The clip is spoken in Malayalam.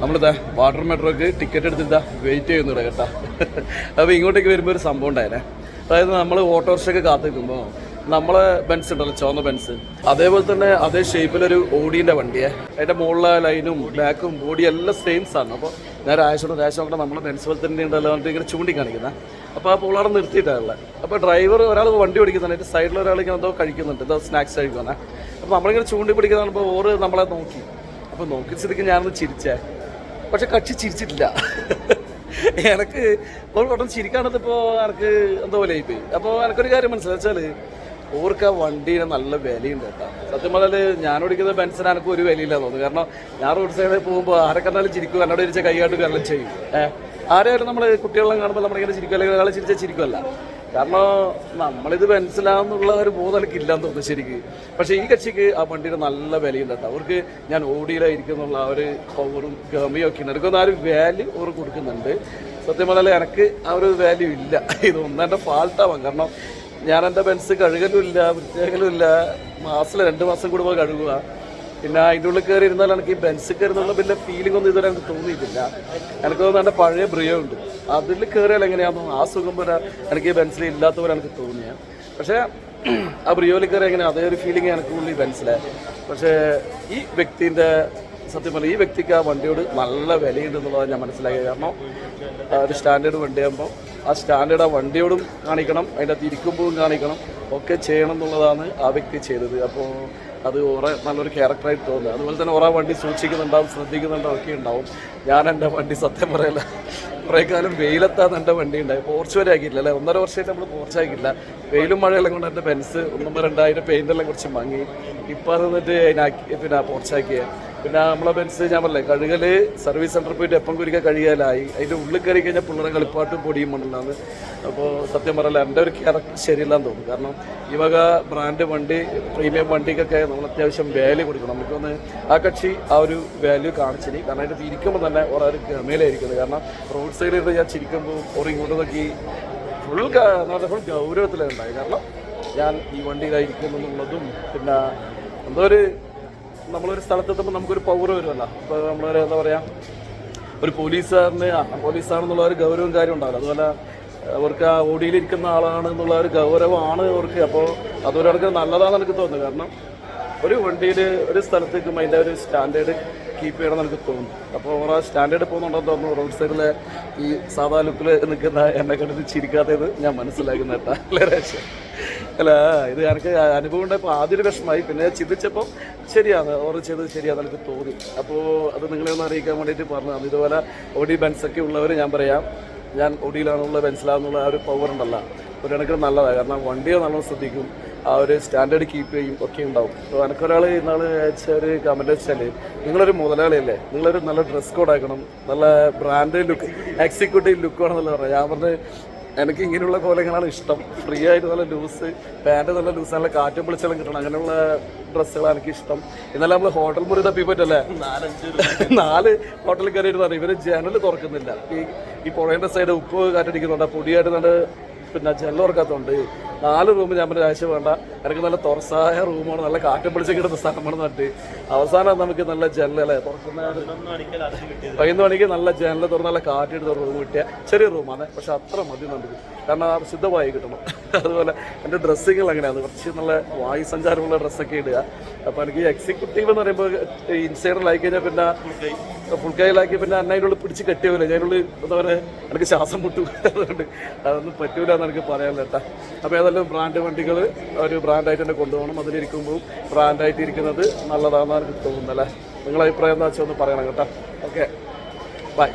നമ്മളിതാ വാട്ടർ മെട്രോക്ക് ടിക്കറ്റ് എടുത്തിട്ടാ വെയിറ്റ് ചെയ്യുന്നുണ്ട് കേട്ടോ. അപ്പോൾ ഇങ്ങോട്ടേക്ക് വരുമ്പോൾ ഒരു സംഭവം ഉണ്ടായിരുന്നേ അതായത് നമ്മൾ ഓട്ടോറിക്ഷയ്ക്ക് കാത്തു നിൽക്കുമ്പോൾ നമ്മളെ ബെൻസ് ഉണ്ടല്ലോ ചുവന്ന ബെൻസ് അതേപോലെ തന്നെ അതേ ഷേപ്പിലൊരു ഓടീന്റെ വണ്ടിയെ. അതിന്റെ മുകളിലെ ലൈനും ബാക്കും ബോഡി എല്ലാം സെയിംസ് ആണ് അപ്പോൾ ഞാൻ രാജേഷോട് രാശോടെ നമ്മളെ ബെൻസ് പോലെ തന്നെ ഉണ്ടല്ലോ എന്നിട്ട് ഇങ്ങനെ ചൂണ്ടിക്കാണിക്കുന്നത് അപ്പോൾ ആ പുള്ളാടെ നിർത്തിയിട്ടാണുള്ളത് അപ്പോൾ ഡ്രൈവർ ഒരാൾ വണ്ടി ഓടിക്കുന്നുണ്ട് സൈഡിൽ ഒരാൾ ഇങ്ങനെ എന്തോ കഴിക്കുന്നുണ്ട് എന്തോ സ്നാക്സ് കഴിക്കുന്നത് അപ്പോൾ നമ്മളിങ്ങനെ ചൂണ്ടി പിടിക്കുന്നതാണ് ഇപ്പോൾ ഓറ് നമ്മളെ നോക്കി. അപ്പോൾ നോക്കി സ്ഥിതിക്ക് ഞാനൊന്ന് ചിരിച്ചേ. പക്ഷെ കക്ഷി ചിരിച്ചിട്ടില്ല. എനക്ക് പെട്ടെന്ന് ചിരിക്കാണത് ഇപ്പോൾ എനിക്ക് എന്തോ പോലെ ആയിപ്പോയി. അപ്പോൾ എനിക്കൊരു കാര്യം മനസ്സിലായി വെച്ചാൽ ഓർക്ക് ആ വണ്ടീനെ നല്ല വിലയുണ്ട് കേട്ടോ. സത്യം പറഞ്ഞാൽ ഞാൻ ഓടിക്കുന്ന ബെൻസിന് എനിക്ക് ഒരു വിലയില്ല തോന്നുന്നു. കാരണം ഞാൻ റോഡ് സൈഡിൽ പോകുമ്പോൾ ആരെ കണ്ടാലും ചിരിക്കും. എന്നോട് ഇരിച്ച കൈകാട്ട് കാരണം ചെയ്യും. ഏഹ് ആരെയായാലും നമ്മൾ കുട്ടികളെല്ലാം കാണുമ്പോൾ നമ്മളിങ്ങനെ ചിരിക്കും. അല്ലെങ്കിൽ ഒരാളെ ചിരിച്ചാൽ ചിരിക്കുമല്ല കാരണം നമ്മളിത് മനസ്സിലാവുന്നുള്ള ഒരു ബോധം ഇല്ലാന്ന് തോന്നുന്നു ശരിക്ക്. പക്ഷേ ഈ കക്ഷിക്ക് ആ വണ്ടിയുടെ നല്ല വിലയുണ്ട് കേട്ടോ. അവർക്ക് ഞാൻ ഓടിയിലായിരിക്കുന്നുള്ള ആ ഒരു പവറും ഗമയും ഒക്കെ ഉണ്ട്. എനിക്കൊന്നും ആ ഒരു വാല്യൂ അവർ കൊടുക്കുന്നുണ്ട്. സത്യം പറഞ്ഞാൽ എനിക്ക് ആ ഒരു വാല്യൂ ഇല്ല. ഇത് ഒന്നെന്റെ ഫാൾട്ടാവാം കാരണം ഞാൻ എന്റെ ബെൻസ് വൃത്തിയാക്കലും ഇല്ല. മാസത്തിൽ രണ്ട് മാസം കൂടുമ്പോൾ കഴുകുക പിന്നെ അതിന്റെ ഉള്ളിൽ കയറി ഇരുന്നാൽ എനിക്ക് ഈ ബെൻസ് കയറുന്നുള്ള വലിയ ഫീലിംഗ് ഒന്നും ഇതുവരെ എനിക്ക് തോന്നിയിട്ടില്ല. എനിക്ക് തോന്നുന്നു പഴയ ബ്രിയോ ഉണ്ട്. അതിൽ കയറിയാൽ എങ്ങനെയാണോ ആ സുഖം പോലെ എനിക്ക് ഈ ബെൻസിൽ ഇല്ലാത്ത പോലെ എനിക്ക് തോന്നിയ. പക്ഷേ ആ ബ്രിയോയിൽ കയറി എങ്ങനെ അതേ ഒരു ഫീലിംഗ് എനിക്ക് ഉള്ളിൽ ബെൻസിലായി പക്ഷേ ഈ വ്യക്തിന്റെ സത്യം പറഞ്ഞാൽ ഈ വ്യക്തിക്ക് ആ വണ്ടിയോട് നല്ല വിലയുണ്ട് എന്നുള്ളത് ഞാൻ മനസ്സിലാക്കി കാരണം ഒരു സ്റ്റാൻഡേർഡ് വണ്ടിയാകുമ്പോൾ ആ സ്റ്റാൻഡേർഡ് ആ വണ്ടിയോടും കാണിക്കണം അതിന്റെ അകത്ത് ഇരിക്കുമ്പോഴും കാണിക്കണം ഒക്കെ ചെയ്യണം എന്നുള്ളതാണ് ആ വ്യക്തി ചെയ്തത്. അപ്പോൾ അത് ഓറെ നല്ലൊരു ക്യാരക്ടറായിട്ട് തോന്നുന്നത് അതുപോലെ തന്നെ ഓരോ വണ്ടി സൂക്ഷിക്കുന്നുണ്ടാവും ശ്രദ്ധിക്കുന്നുണ്ടാവും ഒക്കെ ഉണ്ടാവും. ഞാൻ എന്റെ വണ്ടി സത്യം പറയല കുറേ കാലം വെയിലെത്താൻ എന്റെ വണ്ടി ഉണ്ടായി. പോർച്ച് വരെ ആക്കിയില്ല അല്ലേ? ഒന്നര വർഷമായിട്ട് നമ്മൾ പോർച്ച് ആക്കിയില്ല വെയിലും മഴയെല്ലാം കൊണ്ട് എന്റെ ബെൻസ് ഒന്നും രണ്ടായിരം പെയിന്റെല്ലാം കുറച്ച് മങ്ങി. ഇപ്പം അത് എന്നിട്ട് അതിനാക്കി പിന്നെ പോർച്ചാക്കിയ പിന്നെ നമ്മളെ ബെൻസ് ഞാൻ പറഞ്ഞേ കഴുകൽ സർവീസ് സെന്ററിൽ പോയിട്ട് എപ്പം കുരിക്കാൻ കഴിയാലായി അതിന്റെ ഉള്ളിൽ കയറി കഴിഞ്ഞാൽ പിള്ളേരെ കളിപ്പാട്ടും പൊടിയും മണ്ണുള്ളതാണ് അപ്പോൾ സത്യം പറയല്ല എന്റെ ഒരു ക്യാരക്ടർ ശരിയില്ലാന്ന് തോന്നും കാരണം ഈ വക ബ്രാൻഡ് വണ്ടി പ്രീമിയം വണ്ടിക്കൊക്കെ നമ്മൾ അത്യാവശ്യം വാല്യൂ കൊടുക്കണം. നമുക്കൊന്ന് ആ കക്ഷി ആ ഒരു വാല്യൂ കാണിച്ചിനി. കാരണം അതിന്റെ ഇരിക്കുമ്പോൾ തന്നെ ഒരു ഗമയിലായിരിക്കുന്നത്. കാരണം റോഡ് സൈഡിൽ ഞാൻ ചിരിക്കുമ്പോൾ ഒരു ഇങ്ങോട്ട് നോക്കി ഫുൾ ഫുൾ ഗൗരവത്തിലുണ്ടായി കാരണം ഞാൻ ഈ വണ്ടിയിലായിരിക്കുന്നു എന്നുള്ളതും പിന്നെ എന്തോ ഒരു നമ്മളൊരു സ്ഥലത്തെത്തുമ്പോൾ നമുക്കൊരു പവർ വരുമല്ലോ ഇപ്പോൾ നമ്മളൊരു എന്താ പറയുക ഒരു പോലീസുകാരന് പോലീസാണെന്നുള്ള ഒരു ഗൗരവം കാര്യം ഉണ്ടാവില്ല അതുപോലെ അവർക്ക് ആ ഓടിയിലിരിക്കുന്ന ആളാണ് എന്നുള്ള ഒരു ഗൗരവമാണ് അവർക്ക്. അപ്പോൾ അതൊരാൾക്ക് നല്ലതാണെന്ന് എനിക്ക് തോന്നുന്നു. കാരണം ഒരു വണ്ടിയിൽ ഒരു സ്ഥലത്തേക്കും അതിന്റെ ഒരു സ്റ്റാൻഡേർഡ് കീപ്പ് ചെയ്യണമെന്ന് എനിക്ക് തോന്നുന്നു. അപ്പോൾ ആ സ്റ്റാൻഡേർഡ് പോകുന്നുണ്ടെന്ന് തോന്നുന്നു റോഡ് സൈഡിലെ ഈ സാധാ ലുക്കിൽ നിൽക്കുന്ന എന്നെ കണ്ടിട്ട് ചിരിക്കാത്തത് ഞാൻ മനസ്സിലാക്കുന്ന കേട്ടാ. അല്ലേ ഇത് എനിക്ക് അനുഭവം ഉണ്ടായപ്പോൾ ആദ്യം ഒരു വിഷമമായി. പിന്നെ ചിന്തിച്ചപ്പോൾ ശരിയാണ് ഓർഡർ ചെയ്തത് ശരിയാണെന്ന് എനിക്ക് തോന്നി. അപ്പോൾ അത് നിങ്ങളെ ഒന്ന് അറിയിക്കാൻ വേണ്ടിയിട്ട് പറഞ്ഞതാണ്. ഇതുപോലെ ഓടി ബെൻസൊക്കെ ഉള്ളവർ ഞാൻ പറയാം ഞാൻ ഒടിയിലാണുള്ള ബെൻസിലാണെന്നുള്ള ആ ഒരു പവർ ഉണ്ടല്ലോ. ഒരു കണക്കിന് നല്ലതാണ് കാരണം വണ്ടിയെ നല്ലോണം ശ്രദ്ധിക്കും. ആ ഒരു സ്റ്റാൻഡേർഡ് കീപ്പ് ചെയ്യും ഒക്കെ ഉണ്ടാവും. അപ്പോൾ എനിക്കൊരാൾ ഇന്നാൾ അയച്ച ഒരു കമന്റ് വെച്ചാൽ നിങ്ങളൊരു മുതലാളിയല്ലേ? നിങ്ങളൊരു നല്ല ഡ്രസ് കോഡ് ആക്കണം. നല്ല ബ്രാൻഡ് ലുക്ക് എക്സിക്യൂട്ടീവ് ലുക്ക് വേണമെന്നല്ല പറയാം ഞാൻ പറഞ്ഞ് എനിക്ക് ഇങ്ങനെയുള്ള കോലങ്ങളാണ് ഇഷ്ടം. ഫ്രീ ആയിട്ട് നല്ല ലൂസ് പാന്റ് നല്ല ലൂസ് നല്ല കാറ്റും പൊളിച്ചെല്ലാം കിട്ടണം. അങ്ങനെയുള്ള ഡ്രസ്സുകളാണ് എനിക്ക് ഇഷ്ടം. എന്നാലും നമ്മൾ ഹോട്ടൽ മുറി തപ്പി പറ്റല്ലേ നാല് ഹോട്ടലിൽ കയറിയിട്ട് പറഞ്ഞു ഇവർ ജനൽ തുറക്കുന്നില്ല. ഈ ഈ പുഴയുടെ സൈഡ് ഉപ്പ് കാറ്റടിക്കുന്നുണ്ട്. പൊടിയായിട്ട് നല്ല പിന്നെ ജനൽ തുറക്കാത്തതുണ്ട്. നാല് റൂം ഞാൻ പറഞ്ഞ ആഴ്ച വേണ്ട. എനിക്ക് നല്ല തുറസായ റൂമാണ് നല്ല കാറ്റ പിടിച്ച് കിട്ടുന്ന സ്ഥലമാണെന്ന് പറഞ്ഞിട്ട് അവസാനം നമുക്ക് നല്ല ജനലല്ലേ തുറക്കുന്ന പതിനൊന്ന് മണിക്ക് നല്ല ജനൽ തുറന്ന് നല്ല കാറ്റെടുത്ത റൂം കിട്ടിയ ചെറിയ റൂമാണ് പക്ഷെ അത്ര മതി നമുക്ക്. കാരണം ആ ശുദ്ധമായി കിട്ടണം. അതുപോലെ എന്റെ ഡ്രസ്സിങ്ങൾ അങ്ങനെയാണ്. കുറച്ച് നല്ല വായു സഞ്ചാരമുള്ള ഡ്രസ്സൊക്കെ ഇടുക. അപ്പോൾ എനിക്ക് എക്സിക്യൂട്ടീവ് എന്ന് പറയുമ്പോൾ ഇൻസൈഡിലായി കഴിഞ്ഞാൽ പിന്നെ ഫുൾ കൈയിലാക്കി പിന്നെ അന്നതിനുള്ളിൽ പിടിച്ച് കെട്ടിയവരെ അതിനുള്ളിൽ എന്താ പറയുക എനിക്ക് ശ്വാസം മുട്ടു. അതുകൊണ്ട് അതൊന്നും പറ്റൂല എന്ന് എനിക്ക് കേട്ടാ. അപ്പോൾ ഏതെല്ലാം ബ്രാൻഡ് വണ്ടികൾ ഒരു ബ്രാൻഡായിട്ട് തന്നെ കൊണ്ടുപോകണം. അതിലിരിക്കുമ്പോൾ ബ്രാൻഡായിട്ട് ഇരിക്കുന്നത് നല്ലതാണെന്ന് എനിക്ക് തോന്നുന്നല്ലേ നിങ്ങളെ അഭിപ്രായം എന്താ വെച്ചാൽ ഒന്ന് പറയണം കേട്ടോ. Okay bye